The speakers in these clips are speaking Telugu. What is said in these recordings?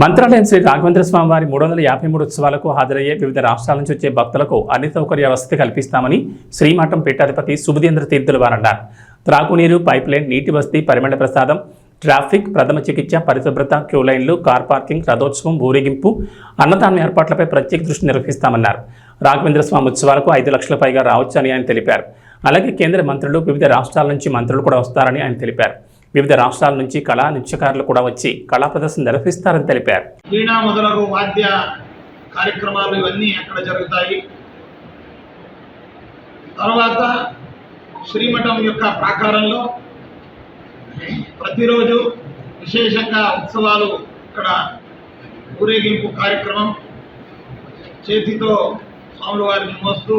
మంత్రాలయం శ్రీ రాఘవేంద్ర స్వామి వారి మూడు వందల యాభై మూడు ఉత్సవాలకు హాజరయ్యే వివిధ రాష్ట్రాల నుంచి వచ్చే భక్తులకు అన్ని సౌకర్య వసతి కల్పిస్తామని శ్రీమఠం పీఠాధిపతి సుబుధేంద్ర తీర్థులు వారన్నారు. త్రాగునీరు పైప్ లైన్ నీటి వసతి పరిమళ ప్రసాదం ట్రాఫిక్ ప్రథమ చికిత్స పరిశుభ్రత క్యూ లైన్లు కార్ పార్కింగ్ రథోత్సవం ఊరేగింపు అన్నదాన ఏర్పాట్లపై ప్రత్యేక దృష్టి నిర్వహిస్తామన్నారు. రాఘవేంద్ర స్వామి ఉత్సవాలకు ఐదు లక్షల పైగా రావచ్చని ఆయన తెలిపారు. అలాగే కేంద్ర మంత్రులు వివిధ రాష్ట్రాల నుంచి మంత్రులు కూడా వస్తారని ఆయన తెలిపారు. వివిధ రాష్ట్రాల నుంచి కళా నృత్యకారులు కూడా వచ్చి కళా ప్రదర్శన నిర్వహిస్తారని తెలిపారు. వీణా మొదలగు వాద్య కార్యక్రమాలు ఇవన్నీ అక్కడ జరుగుతాయి? తర్వాత శ్రీమఠం యొక్క ప్రాకారంలో ప్రతిరోజు విశేషంగా ఉత్సవాలు ఇక్కడ ఊరేగింపు కార్యక్రమం. చేతితో స్వాముల వారిని మోస్తూ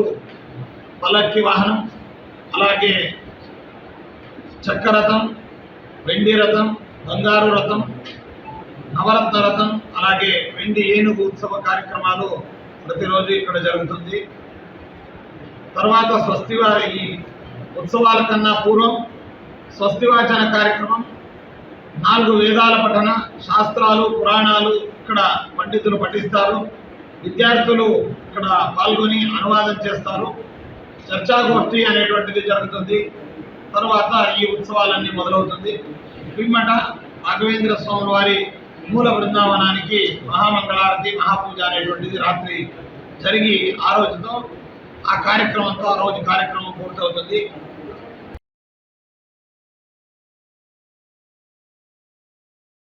పల్లక్కి వాహనం అలాగే చక్రరథం వెండి రథం బంగారు రథం నవరత్న రథం అలాగే వెండి ఏనుగు ఉత్సవ కార్యక్రమాలు ప్రతిరోజు ఇక్కడ జరుగుతుంది. తర్వాత స్వస్తివారి ఈ ఉత్సవాల కన్నా పూర్వం స్వస్తివాచన కార్యక్రమం నాలుగు వేదాల పఠన శాస్త్రాలు పురాణాలు ఇక్కడ పండితులు పఠిస్తారు. విద్యార్థులు ఇక్కడ పాల్గొని అనువాదం చేస్తారు. చర్చాగోష్ఠి అనేటువంటిది జరుగుతుంది. తర్వాత ఈ ఉత్సవాలన్నీ మొదలవుతుంది. పిమ్మట రాఘవేంద్ర స్వామి వారి మూల బృందావనానికి మహామంగళారతి మహాపూజ అనేటువంటిది రాత్రి జరిగి ఆ రోజుతో ఆ కార్యక్రమంతో ఆ రోజు కార్యక్రమం పూర్తవుతుంది.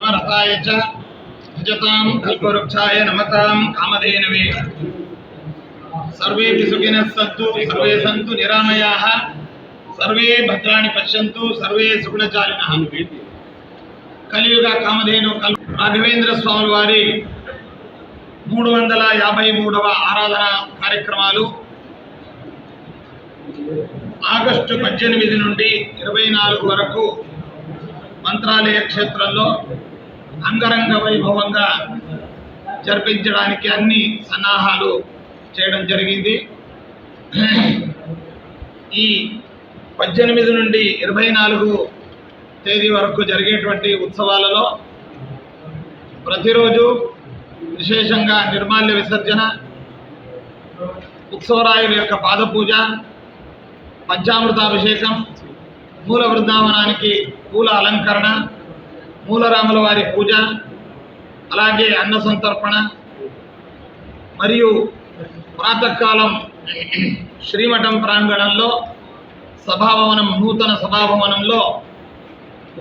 రథాయ భజతాం కల్పవృక్షాయ నమతాం కామధేనవే. సర్వేపి సుఖినः సन्तు సర్వే సంతు నిరామయాः. Survey భద్రాణి పశ్యంతు survey సుగుణచారిణः. కలియుగ కామధేను కల్ రాఘవేంద్ర స్వామి వారి మూడు వందల యాభై మూడవ ఆరాధన కార్యక్రమాలు ఆగస్టు పద్దెనిమిది నుండి ఇరవై నాలుగు వరకు మంత్రాలయ క్షేత్రంలో అంగరంగ వైభవంగా జరిపించడానికి అన్ని సన్నాహాలు చేయడం జరిగింది. ఈ పద్దెనిమిది నుండి ఇరవై నాలుగు తేదీ వరకు జరిగేటువంటి ఉత్సవాలలో ప్రతిరోజు విశేషంగా నిర్మాల్య విసర్జన ఉత్సవరాయుల యొక్క పాదపూజ పంచామృతాభిషేకం మూల బృందావనానికి పూల అలంకరణ మూలరాముల వారి పూజ అలాగే అన్న సంతర్పణ మరియు ప్రాతకాలం శ్రీమఠం ప్రాంగణంలో సభాభవనం నూతన సభాభవనంలో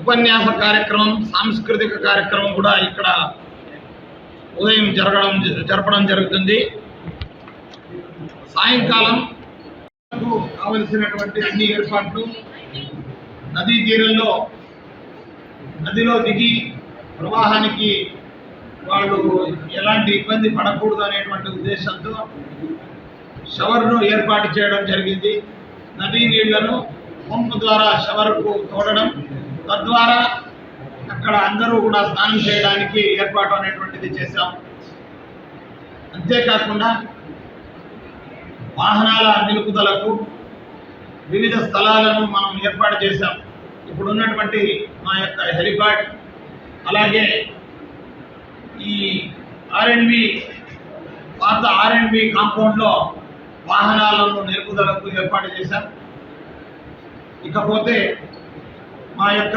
ఉపన్యాస కార్యక్రమం సాంస్కృతిక కార్యక్రమం కూడా ఇక్కడ ఉదయం జరగడం జరపడం జరుగుతుంది. సాయంకాలం కావలసినటువంటి అన్ని ఏర్పాట్లు నదీ తీరంలో నదిలో దిగి ప్రవాహానికి వాళ్ళు ఎలాంటి ఇబ్బంది పడకూడదు అనేటువంటి ఉద్దేశంతో షవర్ను ఏర్పాటు చేయడం జరిగింది. నదీ నీళ్ళను పంపు ద్వారా షవర్కు తోడడం తద్వారా అక్కడ అందరూ కూడా స్నానం చేయడానికి ఏర్పాటు అనేటువంటిది చేశాం. అంతేకాకుండా వాహనాల నిలుపుదలకు వివిధ స్థలాలను మనం ఏర్పాటు చేశాం. ఇప్పుడు ఉన్నటువంటి మా యొక్క హెలిపాడ్ అలాగే ఈ ఆర్ఎండ్బి పాత ఆర్ఎండ్బి కాంపౌండ్లో వాహనాలను నిలుపుదలకు ఏర్పాటు చేశాం. ఇకపోతే మా యొక్క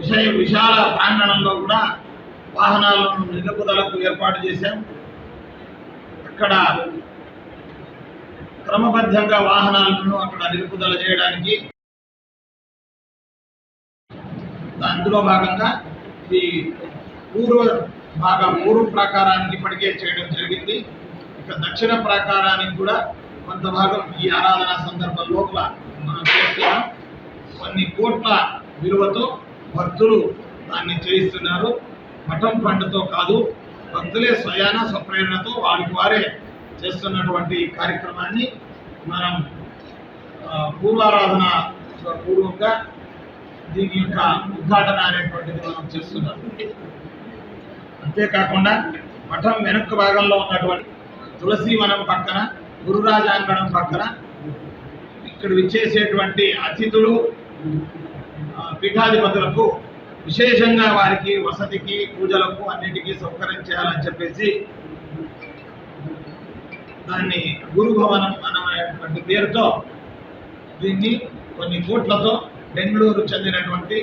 విషయ విశాల ప్రాంగణంలో కూడా వాహనాలను నిలుపుదలకు ఏర్పాటు చేశాం. అక్కడ క్రమబద్ధంగా వాహనాలను అక్కడ నిలుపుదల చేయడానికి అందులో భాగంగా ఈ పూర్వ భాగం మూడు ప్రాకారానికి ఇప్పటికే చేయడం జరిగింది. ఇక దక్షిణ ప్రాకారానికి కూడా కొంత భాగం ఈ ఆరాధన సందర్భం లోపల మనం చేస్తున్నాం. కొన్ని కోట్ల విలువతో భక్తులు దాన్ని చేయిస్తున్నారు. మఠం ఫండ్తో కాదు భక్తులే స్వయాన స్వప్రేరణతో వారికి వారే చేస్తున్నటువంటి కార్యక్రమాన్ని మనం పూర్వారాధన పూర్వకంగా దీని యొక్క ఉద్ఘాటన అనేటువంటిది మనం చేస్తున్నాం. అంతేకాకుండా మఠం వెనుక భాగంలో ఉన్నటువంటి తులసి వనం పక్కన గురురాజాంగణం పక్కన ఇక్కడ విచ్చేసేటువంటి అతిథులు పీఠాధిపతులకు విశేషంగా వారికి వసతికి పూజలకు అన్నిటికీ సౌకర్యం చేయాలని చెప్పేసి దాన్ని గురుభవనం అనేటువంటి పేరుతో దీన్ని కొన్ని కోట్లతో బెంగళూరు చెందినటువంటి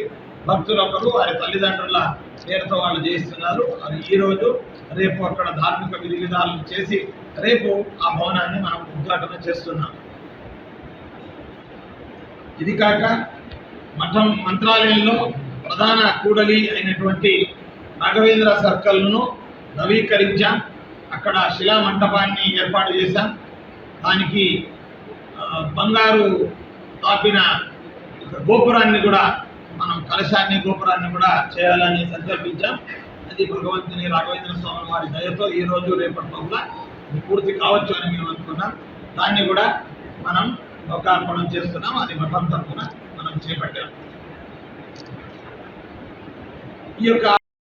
భక్తులు వారి తల్లిదండ్రుల పేరుతో వాళ్ళు చేస్తున్నారు అవి ఈ రోజు రేపు అక్కడ ధార్మిక విధి విధానాలు చేసి రేపు ఆ భవనాన్ని మనం ఉద్ఘాటన చేస్తున్నాం. ఇది కాక మఠం మంత్రాలయంలో ప్రధాన కూడలి అయినటువంటి రాఘవేంద్ర సర్కిల్ను నవీకరించాం. అక్కడ శిలా మంటపాన్ని ఏర్పాటు చేశాం. దానికి బంగారు తాపిన గోపురాన్ని కూడా మనం కలశాన్ని గోపురాన్ని కూడా చేయాలని సంకల్పించాం. అది భగవంతుని రాఘవేంద్ర స్వామి వారి దయతో ఈ రోజు రేపటి లోపల పూర్తి కావచ్చు అని మేము అనుకున్నాం. దాన్ని కూడా మనం లోకార్పణం చేస్తున్నాం. అది మఠం తరఫున మనం చేపట్టాం. ఈ యొక్క